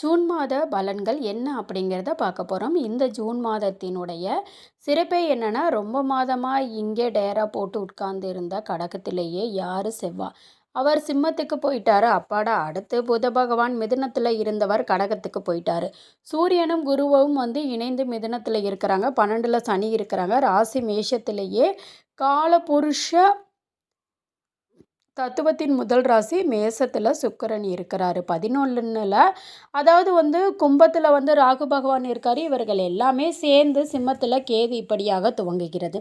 June மாத பலன்கள் என்ன அப்படிங்கிறத பார்க்க போகிறோம் இந்த ஜூன் மாதத்தினுடைய சிறப்பே என்னென்னா ரொம்ப மாதமாக இங்கே டேரா போட்டு உட்கார்ந்து இருந்த கடகத்திலேயே யார் செவ்வா? அவர் சிம்மத்துக்கு போயிட்டாரு. அப்பாடா அடுத்து புத பகவான் மிதுனத்தில் இருந்தவர் கடகத்துக்கு போயிட்டாரு. சூரியனும் குருவும் வந்து இணைந்து மிதுனத்தில் இருக்கிறாங்க. பன்னெண்டில் சனி இருக்கிறாங்க. ராசி மேஷத்திலேயே காலபுருஷ தத்துவத்தின் முதல் ராசி மேசத்தில் சுக்கரன் இருக்கிறாரு. பதினொன்றில் அதாவது வந்து கும்பத்தில் வந்து ராகு பகவான் இருக்கார். இவர்கள் எல்லாமே சேர்ந்து சிம்மத்தில் கேது இப்படியாக துவங்குகிறது.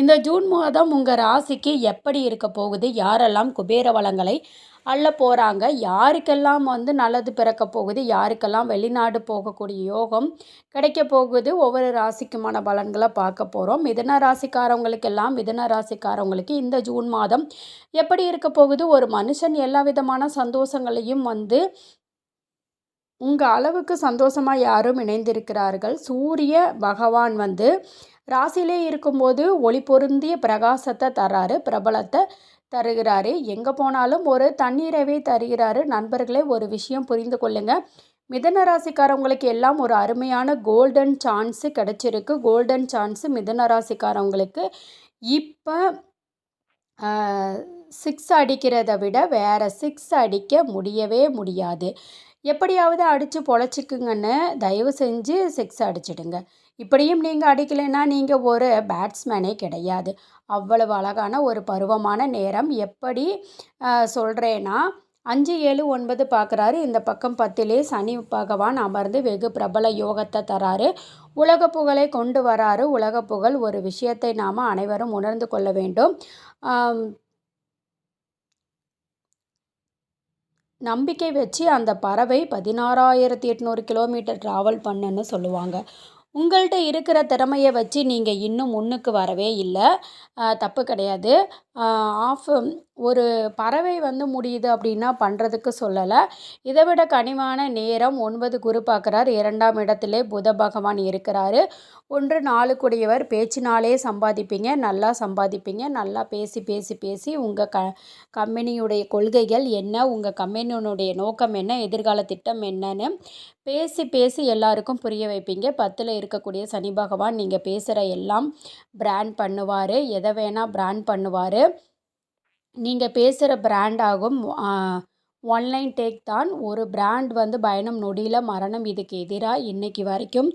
இந்த ஜூன் மாதம் உங்கள் ராசிக்கு எப்படி இருக்க போகுது? யாரெல்லாம் குபேர வளங்களை அள்ள போகிறாங்க யாருக்கெல்லாம் வந்து நல்லது பிறக்க போகுது யாருக்கெல்லாம் வெளிநாடு போகக்கூடிய யோகம் கிடைக்க போகுது ஒவ்வொரு ராசிக்குமான பலன்களை பார்க்க போகிறோம் மிதன ராசிக்காரவங்களுக்கெல்லாம் மிதன ராசிக்காரவங்களுக்கு இந்த ஜூன் மாதம் எப்படி இருக்க போகுது? ஒரு மனுஷன் எல்லா விதமான சந்தோஷங்களையும் வந்து உங்கள் அளவுக்கு சந்தோஷமாக யாரும் இணைந்திருக்கிறார்கள். சூரிய பகவான் வந்து ராசிலே இருக்கும்போது ஒளி பொருந்திய பிரகாசத்தை தராரு பிரபலத்தை தருகிறாரு. எங்கே போனாலும் ஒரு தண்ணீரவே தருகிறாரு. நண்பர்களே ஒரு விஷயம் புரிந்து கொள்ளுங்க. மிதன ராசிக்காரவங்களுக்கு எல்லாம் ஒரு அருமையான கோல்டன் சான்ஸு கிடச்சிருக்கு. கோல்டன் சான்ஸு மிதன ராசிக்காரவங்களுக்கு இப்போ சிக்ஸ் அடிக்கிறத விட வேறு சிக்ஸ் அடிக்க முடியவே முடியாது. எப்படியாவது அடித்து பொழைச்சிக்குங்கன்னு தயவு செஞ்சு சிக்ஸ் அடிச்சிடுங்க. இப்படியும் நீங்கள் அடிக்கலைன்னா நீங்கள் ஒரு பேட்ஸ்மேனே கிடையாது. அவ்வளவு அழகான ஒரு பருவமான நேரம். எப்படி சொல்கிறேன்னா அஞ்சு ஏழு ஒன்பது பார்க்குறாரு இந்த பக்கம் பத்திலே சனி பகவான் அமர்ந்து வெகு பிரபல யோகத்தை தராரு. உலக புகழை கொண்டு வராரு. உலக புகழ் ஒரு விஷயத்தை நாம் அனைவரும் உணர்ந்து கொள்ள வேண்டும். நம்பிக்கை வச்சு அந்த பறவை பதினாறாயிரத்தி எட்நூறு கிலோமீட்டர் ட்ராவல் பண்ணுன்னு சொல்லுவாங்க. உங்கள்கிட்ட இருக்கிற திறமையை வச்சு நீங்கள் இன்னும் முன்னுக்கு வரவே இல்லை. தப்பு கிடையாது. ஆஃப் ஒரு பறவை வந்து முடியுது அப்படின்னா பண்ணுறதுக்கு சொல்லலை. இதை விட கனிவான நேரம் ஒன்பது குரு பார்க்குறார். இரண்டாம் இடத்திலே புத பகவான் இருக்கிறாரு. ஒன்று நாலு கூடியவர் பேச்சினாலே சம்பாதிப்பீங்க. நல்லா சம்பாதிப்பீங்க. நல்லா பேசி பேசி பேசி உங்கள் க கம்பெனியுடைய கொள்கைகள் என்ன? உங்கள் கம்பெனியினுடைய நோக்கம் என்ன? எதிர்கால திட்டம் என்னன்னு பேசி பேசி எல்லாருக்கும் புரிய வைப்பீங்க. பத்தில் இருக்கக்கூடிய சனி பகவான் நீங்கள் பேசுகிற எல்லாம் பிராண்ட் பண்ணுவார். எதை வேணால் பிராண்ட் பண்ணுவார். நீங்கள் பேசுகிற பிராண்டாகும் ஒன்லைன் டேக் தான் ஒரு பிராண்ட் வந்து பயணம் நொடியில் மரணம் இதுக்கு எதிராக இன்றைக்கி வரைக்கும்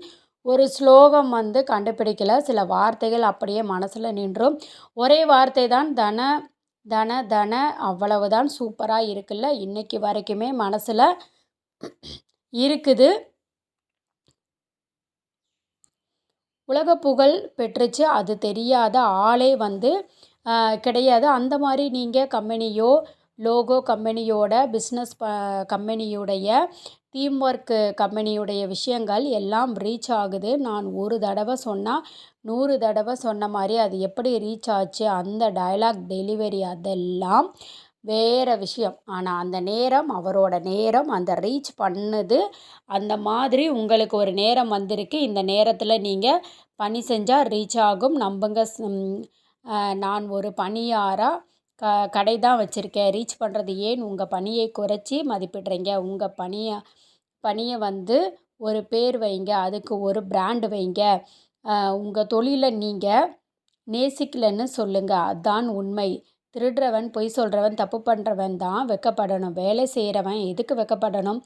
ஒரு ஸ்லோகம் வந்து கண்டுபிடிக்கல. சில வார்த்தைகள் அப்படியே மனசில் நின்றும். ஒரே வார்த்தை தான் தன தன தன அவ்வளவுதான் சூப்பராக இருக்குல்ல. இன்றைக்கி வரைக்குமே மனசில் இருக்குது. உலக புகழ் பெற்றுச்சு. அது தெரியாத ஆளே வந்து கிடையாது. அந்த மாதிரி நீங்கள் கம்பெனியோ லோகோ கம்பெனியோட பிஸ்னஸ் ப கம்பெனியுடைய டீம் ஒர்க்கு கம்பெனியுடைய விஷயங்கள் எல்லாம் ரீச் ஆகுது. நான் ஒரு தடவை சொன்னால் நூறு தடவை சொன்ன மாதிரி அது எப்படி ரீச் ஆச்சு அந்த டயலாக் டெலிவரி அதெல்லாம் வேறு விஷயம். ஆனால் அந்த நேரம் அவரோட நேரம் அந்த ரீச் பண்ணுது அந்த மாதிரி உங்களுக்கு ஒரு நேரம் வந்திருக்கு. இந்த நேரத்தில் நீங்கள் பணி செஞ்சால் ரீச் ஆகும். நம்புங்க நான் ஒரு பணியாராக க கடை தான் வச்சுருக்கேன். ரீச் பண்ணுறது ஏன் உங்கள் பணியை குறைச்சி மதிப்பிடுறீங்க? உங்கள் பணியை பணியை வந்து ஒரு பேர் வைங்க. அதுக்கு ஒரு பிராண்டு வைங்க. உங்கள் தொழிலை நீங்கள் நேசிக்கலைன்னு சொல்லுங்கள் அதுதான் உண்மை. திருடுறவன் பொய் சொல்கிறவன் தப்பு பண்ணுறவன் தான் வெக்கப்படணும். வேலை செய்கிறவன் எதுக்கு வெக்கப்படணும்?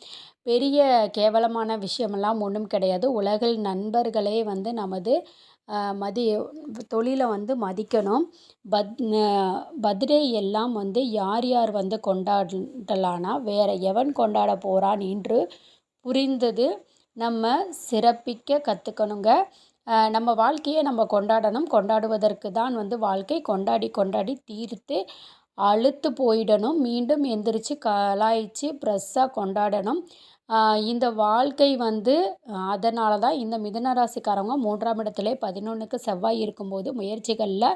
பெரிய கேவலமான விஷயமெல்லாம் ஒன்றும் கிடையாது. உலகில் நண்பர்களே வந்து நமது மதி தொழிலை வந்து மதிக்கணும். பத் பர்த்டே எல்லாம் வந்து யார் யார் வந்து கொண்டாடலானா வேறு எவன் கொண்டாட போகிறான் என்று புரிந்தது நம்ம சிறப்பிக்க கற்றுக்கணுங்க நம்ம வாழ்க்கையை நம்ம கொண்டாடணும். கொண்டாடுவதற்கு தான் வந்து வாழ்க்கை கொண்டாடி கொண்டாடி தீர்த்து அழுத்து போயிடணும். மீண்டும் எந்திரிச்சு கலாய்ச்சி ப்ரெஸ்ஸாக கொண்டாடணும். இந்த வாழ்க்கை வந்து அதனால தான் இந்த மிதன ராசிக்காரவங்க மூன்றாம் இடத்துல பதினொன்றுக்கு செவ்வாய் இருக்கும்போது முயற்சிகளில்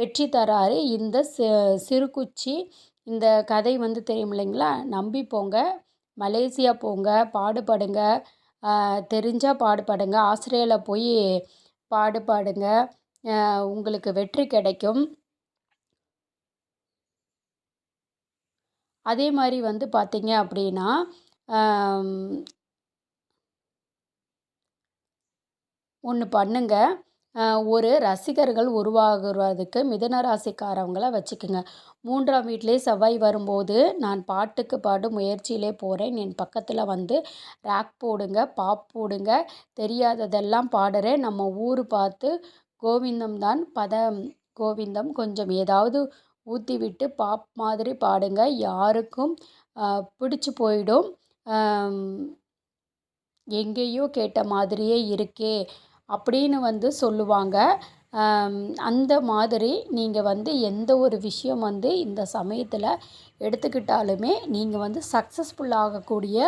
வெற்றி தராரு. இந்த சிறுகுச்சி இந்த கதை வந்து தெரியும் இல்லைங்களா? நம்பி போங்க மலேசியா போங்க பாடுபடுங்க தெரிஞ்சால் பாடுபடுங்க ஆஸ்திரேலியா போய் பாடுபாடுங்க உங்களுக்கு வெற்றி கிடைக்கும். அதே மாதிரி வந்து பார்த்திங்க அப்படின்னா ஒன்று பண்ணுங்க. ஒரு ரசிகர்கள் உருவாகுறதுக்கு மிதன ராசிக்காரவங்கள வச்சுக்கோங்க. மூன்றாம் வீட்டிலே செவ்வாய் வரும்போது நான் பாட்டுக்கு பாடு முயற்சியிலே போகிறேன் என் பக்கத்தில் வந்து ரேக் போடுங்க பாப் போடுங்க. தெரியாததெல்லாம் பாடுறேன். நம்ம ஊர் பார்த்து கோவிந்தம் தான் பதம் கோவிந்தம் கொஞ்சம் ஏதாவது ஊற்றி விட்டு பாப் மாதிரி பாடுங்க. யாருக்கும் பிடிச்சி போயிடும். எங்கேயோ கேட்ட மாதிரியே இருக்கே அப்படின்னு வந்து சொல்லுவாங்க. அந்த மாதிரி நீங்கள் வந்து எந்த ஒரு விஷயம் வந்து இந்த சமயத்தில் எடுத்துக்கிட்டாலுமே நீங்கள் வந்து சக்ஸஸ்ஃபுல் ஆகக்கூடிய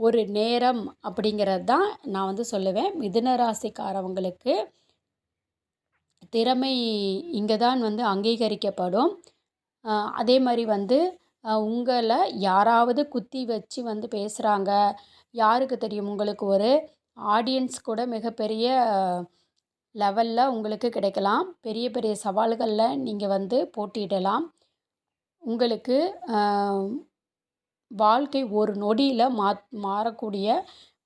ஒரு நேரம் அப்படிங்கிறது தான் நான் வந்து சொல்லுவேன். மிதுன ராசிக்காரவங்களுக்கு திறமை இங்கே தான் வந்து அங்கீகரிக்கப்படும். அதே மாதிரி வந்து உங்களை யாராவது குத்தி வச்சு வந்து பேசுகிறாங்க யாருக்கு தெரியும்? உங்களுக்கு ஒரு ஆடியன்ஸ் கூட மிகப்பெரிய லெவலில் உங்களுக்கு கிடைக்கலாம். பெரிய பெரிய சவால்களில் நீங்கள் வந்து போட்டியிடலாம். உங்களுக்கு வாழ்க்கை ஒரு நொடியில் மா மாறக்கூடிய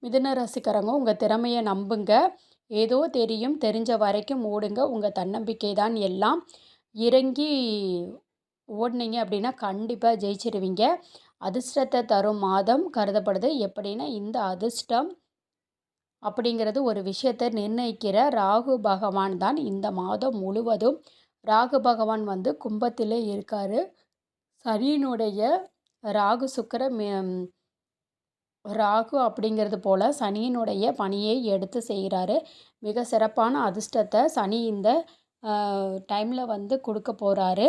மிதுன ரசிகரங்க உங்கள் திறமையை நம்புங்க. ஏதோ தெரியும் தெரிஞ்ச வரைக்கும் ஓடுங்க. உங்கள் தன்னம்பிக்கை தான் எல்லாம். இறங்கி ஓடினீங்க அப்படின்னா கண்டிப்பாக ஜெயிச்சிருவீங்க. அதிர்ஷ்டத்தை தரும் மாதம் கருதப்படுது. எப்படின்னா இந்த அதிர்ஷ்டம் அப்படிங்கிறது ஒரு விஷயத்தை நிர்ணயிக்கிற ராகு பகவான் தான் இந்த மாதம் முழுவதும். ராகு பகவான் வந்து கும்பத்தில் இருக்கார். சனியினுடைய ராகு சுக்கர ராகு அப்படிங்கிறது போல் சனியினுடைய பணியை எடுத்து செய்கிறாரு மிக சிறப்பான அதிர்ஷ்டத்தை சனி இந்த டைமில் வந்து கொடுக்க போகிறாரு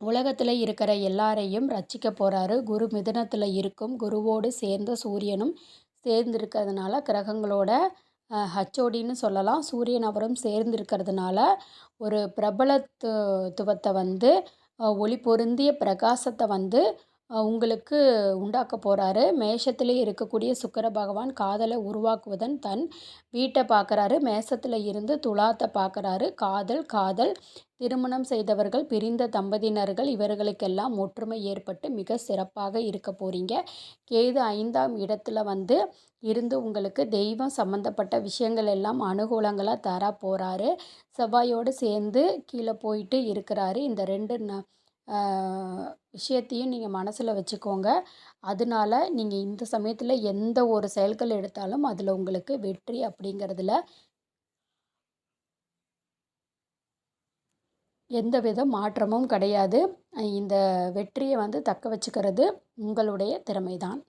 உலகத்தில் இருக்கிற எல்லாரையும் ரட்சிக்க போகிறாரு குரு மிதனத்தில் இருக்கும். குருவோடு சேர்ந்த சூரியனும் சேர்ந்திருக்கிறதுனால கிரகங்களோட ஹச்ஓடின்னு சொல்லலாம். சூரியன் அவரும் சேர்ந்திருக்கிறதுனால ஒரு பிரபலத்துவத்தை வந்து ஒளி பொருந்திய பிரகாசத்தை வந்து உங்களுக்கு உண்டாக்க போகிறாரு மேஷத்திலே இருக்கக்கூடிய சுக்கர பகவான் காதலை உருவாக்குவதன் தன் வீட்டை பார்க்குறாரு. மேசத்தில் இருந்து துலாத்தை பார்க்குறாரு. காதல் காதல். திருமணம் செய்தவர்கள் பிரிந்த தம்பதியினர்கள் இவர்களுக்கெல்லாம் ஒற்றுமை ஏற்பட்டு மிக சிறப்பாக இருக்க போகிறீங்க கேது ஐந்தாம் இடத்துல வந்து இருந்து உங்களுக்கு தெய்வம் சம்மந்தப்பட்ட விஷயங்கள் எல்லாம் அனுகூலங்களாக தர போகிறாரு செவ்வாயோடு சேர்ந்து கீழே போயிட்டு இருக்கிறாரு. இந்த ரெண்டு ந விஷயத்தையும் நீங்கள் மனசில் வச்சுக்கோங்க. அதனால நீங்கள் இந்த சமயத்தில் எந்த ஒரு செயல்கள் எடுத்தாலும் அதில் உங்களுக்கு வெற்றி அப்படிங்கிறதுல எந்தவித மாற்றமும் கிடையாது. இந்த வெற்றியை வந்து தக்க வச்சுக்கிறது உங்களுடைய திறமை தான்